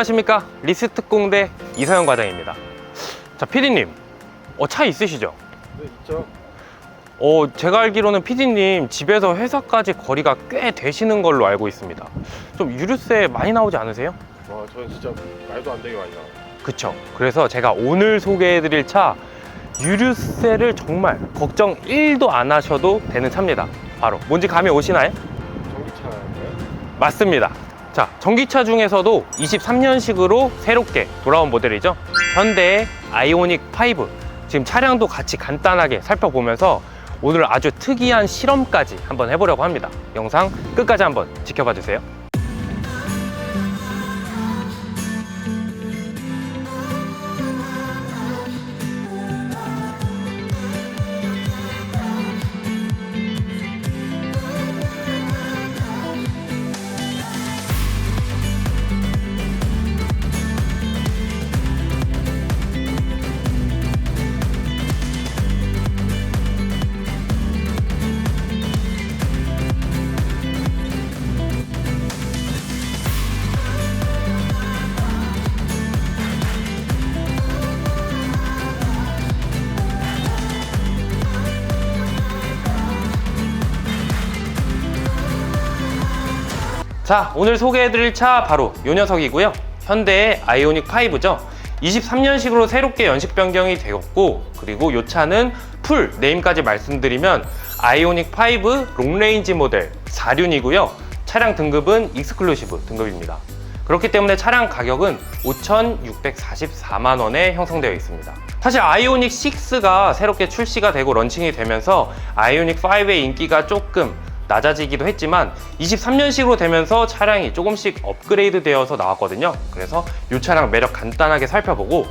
안녕하십니까 리스트 공대 이서영 과장입니다 자 피디님 어, 차 있으시죠? 네, 있죠. 어, 제가 알기로는 피디님 집에서 회사까지 거리가 꽤 되시는 걸로 알고 있습니다 좀 유류세 많이 나오지 않으세요? 와, 저는 진짜 말도 안 되게 많이 나와요. 그쵸 그래서 제가 오늘 소개해드릴 차 유류세를 정말 걱정 1도 안 하셔도 되는 차입니다 바로 뭔지 감이 오시나요? 전기차인가요? 맞습니다. 자, 전기차 중에서도 23년식으로 새롭게 돌아온 모델이죠. 현대의 아이오닉 5. 지금 차량도 같이 간단하게 살펴보면서 오늘 아주 특이한 실험까지 한번 해보려고 합니다. 영상 끝까지 한번 지켜봐 주세요. 자, 오늘 소개해드릴 차 바로 이 녀석이고요. 현대의 아이오닉 5죠. 23년식으로 새롭게 연식 변경이 되었고, 그리고 이 차는 풀 네임까지 말씀드리면 아이오닉 5 롱레인지 모델 4륜이고요. 차량 등급은 익스클루시브 등급입니다. 그렇기 때문에 차량 가격은 5,644만 원에 형성되어 있습니다. 사실 아이오닉 6가 새롭게 출시가 되고 런칭이 되면서 아이오닉 5의 인기가 조금 낮아지기도 했지만 23년식으로 되면서 차량이 조금씩 업그레이드 되어서 나왔거든요. 그래서 이 차량 매력 간단하게 살펴보고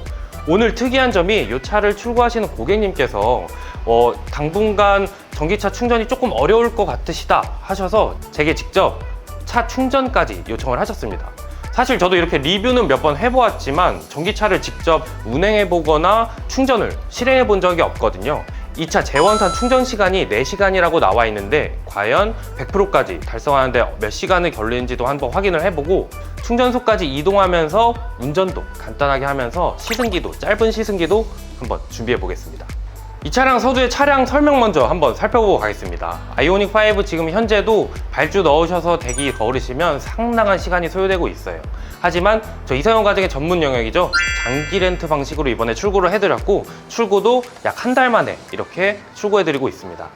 오늘 특이한 점이 이 차를 출고하시는 고객님께서 어, 당분간 전기차 충전이 조금 어려울 것 같으시다 하셔서 제게 직접 차 충전까지 요청을 하셨습니다. 사실 저도 이렇게 리뷰는 몇 번 해보았지만 전기차를 직접 운행해 보거나 충전을 실행해 본 적이 없거든요. 이차 재원산 충전 시간이 4시간이라고 나와 있는데 과연 100%까지 달성하는데 몇 시간을 걸리는지도 한번 확인을 해보고 충전소까지 이동하면서 운전도 간단하게 하면서 시승기도 짧은 시승기도 한번 준비해 보겠습니다. 이 차량 서두의 차량 설명 먼저 한번 살펴보고 가겠습니다. 아이오닉 5 지금 현재도 발주 넣으셔서 대기 거르시면 상당한 시간이 소요되고 있어요. 하지만 저 이서영 과정의 전문 영역이죠. 장기 렌트 방식으로 이번에 출고를 해드렸고 출고도 약 한 달 만에 이렇게 출고해드리고 있습니다.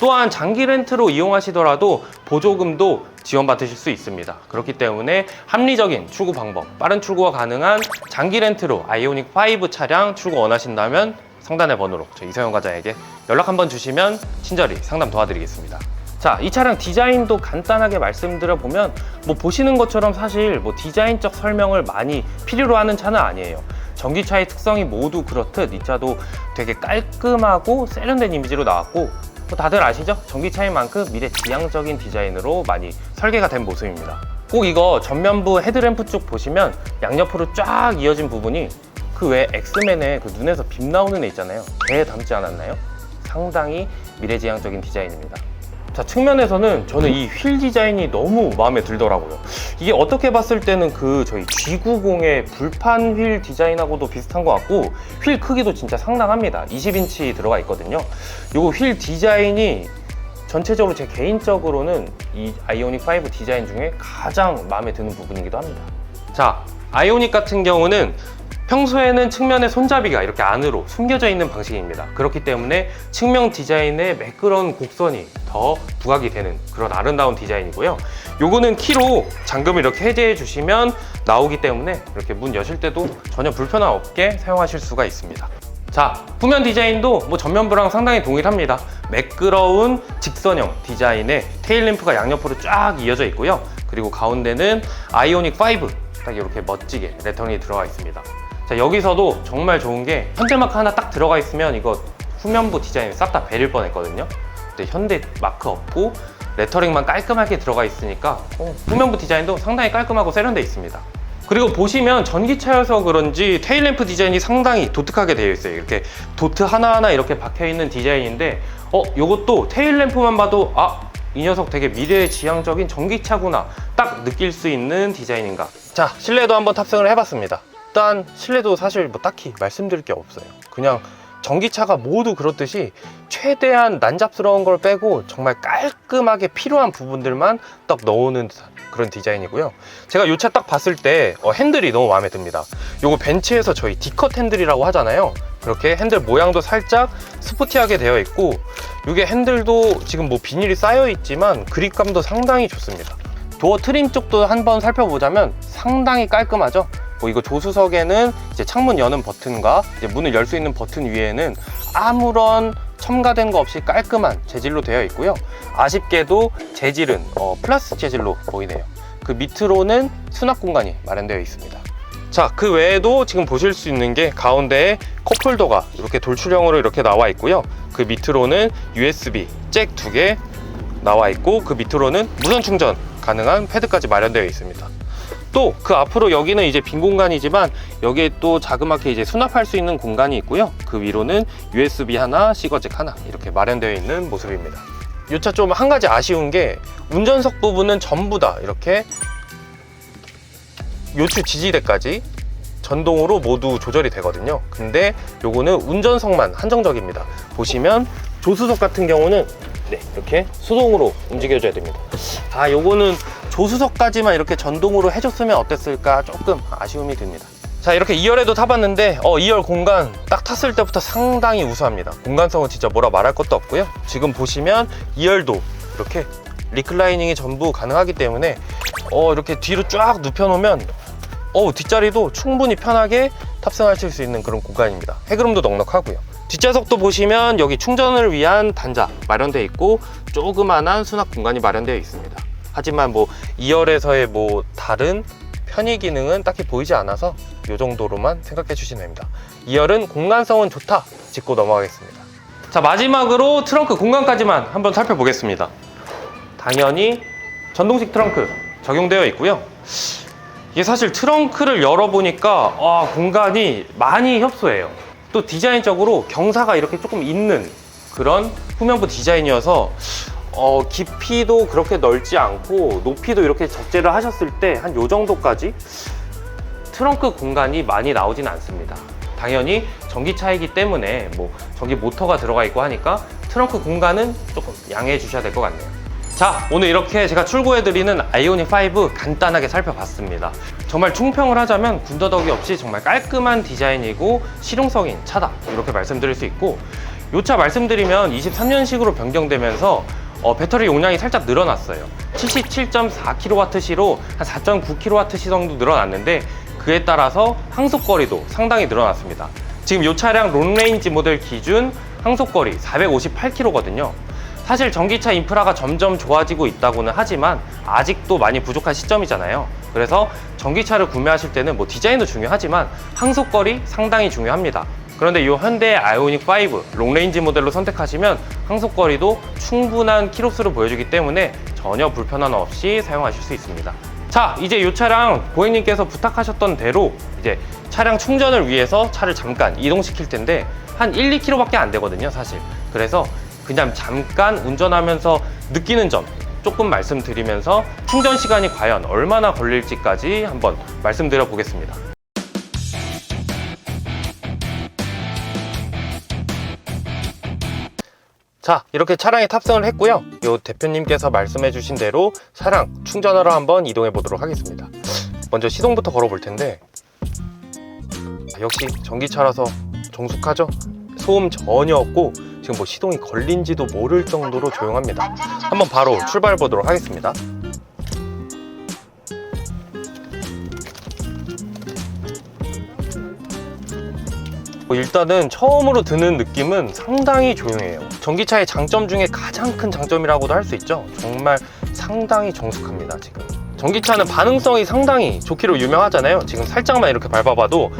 또한 장기 렌트로 이용하시더라도 보조금도 지원받으실 수 있습니다. 그렇기 때문에 합리적인 출고 방법, 빠른 출고가 가능한 장기 렌트로 아이오닉 5 차량 출고 원하신다면 상단의 번호로 저 이서영 과장에게 연락 한번 주시면 친절히 상담 도와드리겠습니다. 자, 이 차량 디자인도 간단하게 말씀드려 보면 뭐 보시는 것처럼 사실 뭐 디자인적 설명을 많이 필요로 하는 차는 아니에요. 전기차의 특성이 모두 그렇듯 이 차도 되게 깔끔하고 세련된 이미지로 나왔고 뭐 다들 아시죠? 전기차인 만큼 미래 지향적인 디자인으로 많이 설계가 된 모습입니다. 꼭 이거 전면부 헤드램프 쪽 보시면 양옆으로 쫙 이어진 부분이 그외 엑스맨의 그 눈에서 빛 나오는 애 있잖아요. 걔에 닮지 않았나요? 상당히 미래지향적인 디자인입니다. 자, 측면에서는 저는 이 휠 디자인이 너무 마음에 들더라고요. 이게 어떻게 봤을 때는 그 저희 G90의 불판 휠 디자인하고도 비슷한 것 같고 휠 크기도 진짜 상당합니다. 20인치 들어가 있거든요. 요거 휠 디자인이 전체적으로 제 개인적으로는 이 아이오닉 5 디자인 중에 가장 마음에 드는 부분이기도 합니다. 자, 아이오닉 같은 경우는 평소에는 측면에 손잡이가 이렇게 안으로 숨겨져 있는 방식입니다. 그렇기 때문에 측면 디자인에 매끄러운 곡선이 더 부각이 되는 그런 아름다운 디자인이고요. 요거는 키로 잠금을 이렇게 해제해 주시면 나오기 때문에 이렇게 문 여실 때도 전혀 불편함 없게 사용하실 수가 있습니다. 자, 후면 디자인도 뭐 전면부랑 상당히 동일합니다. 매끄러운 직선형 디자인에 테일 램프가 양옆으로 쫙 이어져 있고요. 그리고 가운데는 아이오닉 5, 딱 이렇게 멋지게 레터링이 들어가 있습니다. 자, 여기서도 정말 좋은 게 현대 마크 하나 딱 들어가 있으면 이거 후면부 디자인이 싹다 베릴 뻔했거든요. 근데 현대 마크 없고 레터링만 깔끔하게 들어가 있으니까 어, 후면부 디자인도 상당히 깔끔하고 세련돼 있습니다. 그리고 보시면 전기차여서 그런지 테일램프 디자인이 상당히 독특하게 되어 있어요. 이렇게 도트 하나하나 이렇게 박혀 있는 디자인인데 어, 요것도 테일램프만 봐도 아, 이 녀석 되게 미래지향적인 전기차구나 딱 느낄 수 있는 디자인인가 자 실내도 한번 탑승을 해봤습니다 일단 실내도 사실 뭐 딱히 말씀드릴 게 없어요. 그냥 전기차가 모두 그렇듯이 최대한 난잡스러운 걸 빼고 정말 깔끔하게 필요한 부분들만 딱 넣어놓은 그런 디자인이고요. 제가 이 차 딱 봤을 때 어, 핸들이 너무 마음에 듭니다. 요거 벤츠에서 저희 D컷 핸들이라고 하잖아요. 그렇게 핸들 모양도 살짝 스포티하게 되어 있고 이게 핸들도 지금 뭐 비닐이 쌓여 있지만 그립감도 상당히 좋습니다. 도어 트림 쪽도 한번 살펴보자면 상당히 깔끔하죠 뭐 이거 조수석에는 이제 창문 여는 버튼과 문을 열 수 있는 버튼 위에는 아무런 첨가된 거 없이 깔끔한 재질로 되어 있고요 아쉽게도 재질은 어, 플라스틱 재질로 보이네요 그 밑으로는 수납 공간이 마련되어 있습니다 자, 그 외에도 지금 보실 수 있는 게 가운데에 컵홀더가 이렇게 돌출형으로 이렇게 나와 있고요. 그 밑으로는 USB 잭 두 개 나와 있고 그 밑으로는 무선 충전 가능한 패드까지 마련되어 있습니다. 또 그 앞으로 여기는 이제 빈 공간이지만 여기에 또 자그맣게 이제 수납할 수 있는 공간이 있고요. 그 위로는 USB 하나, 시거잭 하나 이렇게 마련되어 있는 모습입니다. 이 차 좀 한 가지 아쉬운 게 운전석 부분은 전부 다 이렇게 요추 지지대까지 전동으로 모두 조절이 되거든요 근데 요거는 운전석만 한정적입니다 보시면 조수석 같은 경우는 네, 이렇게 수동으로 움직여줘야 됩니다. 아 요거는 조수석까지만 이렇게 전동으로 해줬으면 어땠을까 조금 아쉬움이 듭니다. 자 이렇게 2열에도 타봤는데 어 2열 공간 딱 탔을 때부터 상당히 우수합니다. 공간성은 진짜 뭐라 말할 것도 없고요. 지금 보시면 2열도 이렇게 리클라이닝이 전부 가능하기 때문에 어 이렇게 뒤로 쫙 눕혀놓으면 어 뒷자리도 충분히 편하게 탑승하실 수 있는 그런 공간입니다. 헤드룸도 넉넉하고요 뒷좌석도 보시면 여기 충전을 위한 단자 마련되어 있고 조그만한 수납 공간이 마련되어 있습니다. 하지만 뭐 2열에서의 뭐 다른 편의 기능은 딱히 보이지 않아서 이 정도로만 생각해 주시면 됩니다. 2열은 공간성은 좋다 짚고 넘어가겠습니다. 자 마지막으로 트렁크 공간까지만 한번 살펴보겠습니다. 당연히 전동식 트렁크 적용되어 있고요. 이게 사실 트렁크를 열어보니까 아, 공간이 많이 협소해요. 또 디자인적으로 경사가 이렇게 조금 있는 그런 후면부 디자인이어서 어, 깊이도 그렇게 넓지 않고 높이도 이렇게 적재를 하셨을 때 한 요 정도까지 트렁크 공간이 많이 나오진 않습니다. 당연히 전기차이기 때문에 뭐 전기 모터가 들어가 있고 하니까 트렁크 공간은 조금 양해해 주셔야 될 것 같네요. 자, 오늘 이렇게 제가 출고해드리는 아이오닉 5 간단하게 살펴봤습니다. 정말 총평을 하자면 군더더기 없이 정말 깔끔한 디자인이고 실용성인 차다. 이렇게 말씀드릴 수 있고, 이 차 말씀드리면 23년식으로 변경되면서 어, 배터리 용량이 살짝 늘어났어요. 77.4kWh로 한 4.9kWh 정도 늘어났는데, 그에 따라서 항속거리도 상당히 늘어났습니다. 지금 이 차량 롱레인지 모델 기준 항속거리 458km거든요. 사실 전기차 인프라가 점점 좋아지고 있다고는 하지만 아직도 많이 부족한 시점이잖아요. 그래서 전기차를 구매하실 때는 뭐 디자인도 중요하지만 항속거리 상당히 중요합니다. 그런데 이 현대 아이오닉 5 롱레인지 모델로 선택하시면 항속거리도 충분한 키로수를 보여주기 때문에 전혀 불편함 없이 사용하실 수 있습니다. 자, 이제 이 차량 고객님께서 부탁하셨던 대로 이제 차량 충전을 위해서 차를 잠깐 이동시킬 텐데 한 1, 2km밖에 안 되거든요, 사실. 그래서 그냥 잠깐 운전하면서 느끼는 점 조금 말씀드리면서 충전 시간이 과연 얼마나 걸릴지까지 한번 말씀드려 보겠습니다. 자 이렇게 차량에 탑승을 했고요. 요 대표님께서 말씀해 주신 대로 차량 충전하러 한번 이동해 보도록 하겠습니다. 먼저 시동부터 걸어 볼 텐데. 역시 전기차라서 정숙하죠? 소음 전혀 없고 지금 뭐 시동이 걸린지도 모를 정도로 조용합니다 한번 바로 출발해 보도록 하겠습니다 뭐 일단은 처음으로 드는 느낌은 상당히 조용해요. 전기차의 장점 중에 가장 큰 장점이라고도 할 수 있죠. 정말 상당히 정숙합니다, 지금. 전기차는 반응성이 상당히 좋기로 유명하잖아요. 지금 살짝만 이렇게 밟아봐도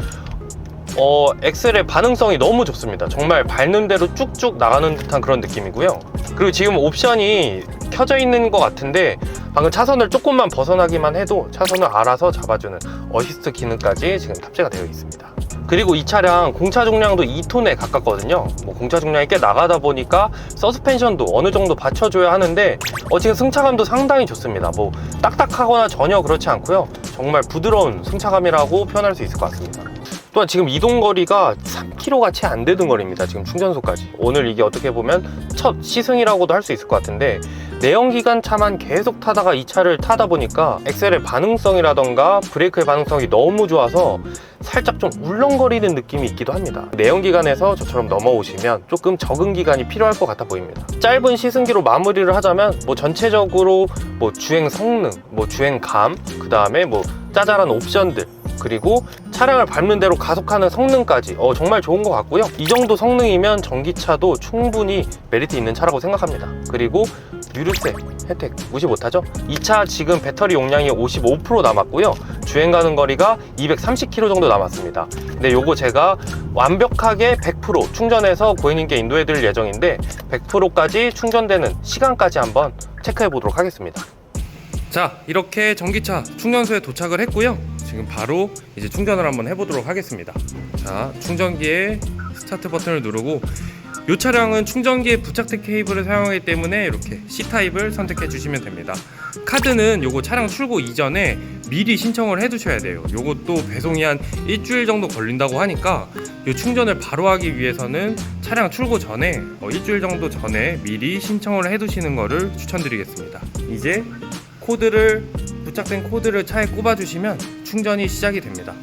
어, 엑셀의 반응성이 너무 좋습니다. 정말 밟는 대로 쭉쭉 나가는 듯한 그런 느낌이고요. 그리고 지금 옵션이 켜져 있는 것 같은데 방금 차선을 조금만 벗어나기만 해도 차선을 알아서 잡아주는 어시스트 기능까지 지금 탑재가 되어 있습니다. 그리고 이 차량 공차 중량도 2톤에 가깝거든요. 뭐 공차 중량이 꽤 나가다 보니까 서스펜션도 어느 정도 받쳐줘야 하는데 어, 지금 승차감도 상당히 좋습니다. 뭐 딱딱하거나 전혀 그렇지 않고요. 정말 부드러운 승차감이라고 표현할 수 있을 것 같습니다. 또한 지금 이동 거리가 3km가 채 안 되는 거리입니다. 지금 충전소까지. 오늘 이게 어떻게 보면 첫 시승이라고도 할 수 있을 것 같은데 내연기관 차만 계속 타다가 이 차를 타다 보니까 엑셀의 반응성이라던가 브레이크의 반응성이 너무 좋아서 살짝 좀 울렁거리는 느낌이 있기도 합니다. 내연기관에서 저처럼 넘어오시면 조금 적응 기간이 필요할 것 같아 보입니다. 짧은 시승기로 마무리를 하자면 뭐 전체적으로 뭐 주행 성능, 뭐 주행감, 그 다음에 뭐 짜잘한 옵션들 그리고 차량을 밟는 대로 가속하는 성능까지 어, 정말 좋은 것 같고요. 이 정도 성능이면 전기차도 충분히 메리트 있는 차라고 생각합니다. 그리고 유류세 혜택 무시 못하죠? 이 차 지금 배터리 용량이 55% 남았고요. 주행 가는 거리가 230km 정도 남았습니다. 근데 요거 제가 완벽하게 100% 충전해서 고객님께 인도해 드릴 예정인데 100%까지 충전되는 시간까지 한번 체크해 보도록 하겠습니다. 자 이렇게 전기차 충전소에 도착을 했고요. 지금 바로 이제 충전을 한번 해보도록 하겠습니다. 자 충전기에 스타트 버튼을 누르고 이 차량은 충전기에 부착된 케이블을 사용하기 때문에 이렇게 C타입을 선택해 주시면 됩니다. 카드는 요거 차량 출고 이전에 미리 신청을 해 두셔야 돼요. 요것도 배송이 한 일주일 정도 걸린다고 하니까 이 충전을 바로 하기 위해서는 차량 출고 전에 어, 일주일 정도 전에 미리 신청을 해 두시는 거를 추천드리겠습니다. 이제 코드를 부착된 코드를 차에 꼽아 주시면 충전이 시작이 됩니다.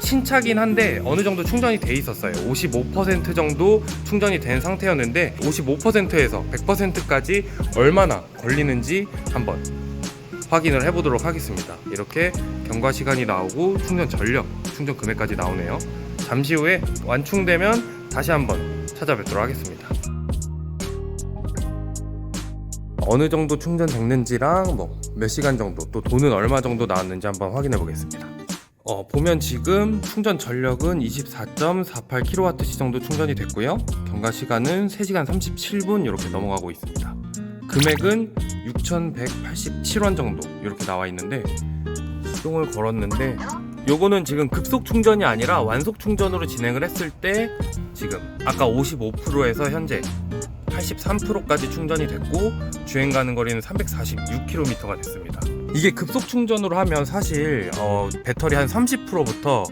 신차긴 한데 어느 정도 충전이 돼 있었어요. 55% 정도 충전이 된 상태였는데 55%에서 100%까지 얼마나 걸리는지 한번 확인을 해보도록 하겠습니다. 이렇게 경과 시간이 나오고 충전 전력, 충전 금액까지 나오네요. 잠시 후에 완충되면 다시 한번 찾아뵙도록 하겠습니다. 어느 정도 충전됐는지랑 뭐 몇 시간 정도 또 돈은 얼마 정도 나왔는지 한번 확인해 보겠습니다. 어, 보면 지금 충전 전력은 24.48kWh 정도 충전이 됐고요. 경과 시간은 3시간 37분 이렇게 넘어가고 있습니다. 금액은 6,187원 정도 이렇게 나와 있는데 시동을 걸었는데 요거는 지금 급속 충전이 아니라 완속 충전으로 진행을 했을 때 지금 아까 55%에서 현재 83%까지 충전이 됐고 주행 가는 거리는 346km가 됐습니다. 이게 급속 충전으로 하면 사실 어, 배터리 한 30%부터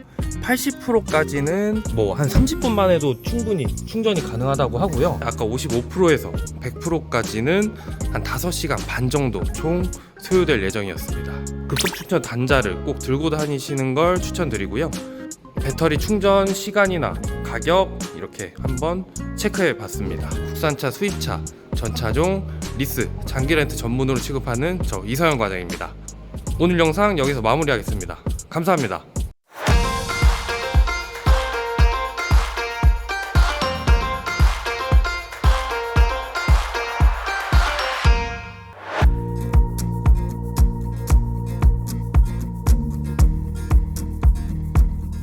80%까지는 뭐 한 30분만 해도 충분히 충전이 가능하다고 하고요. 아까 55%에서 100%까지는 한 5시간 반 정도 총 소요될 예정이었습니다. 급속 충전 단자를 꼭 들고 다니시는 걸 추천드리고요. 배터리 충전 시간이나 가격 이렇게 한번 체크해 봤습니다. 국산차, 수입차, 전차종, 리스, 장기 렌트 전문으로 취급하는 저 이서영 과장입니다. 오늘 영상 여기서 마무리하겠습니다. 감사합니다.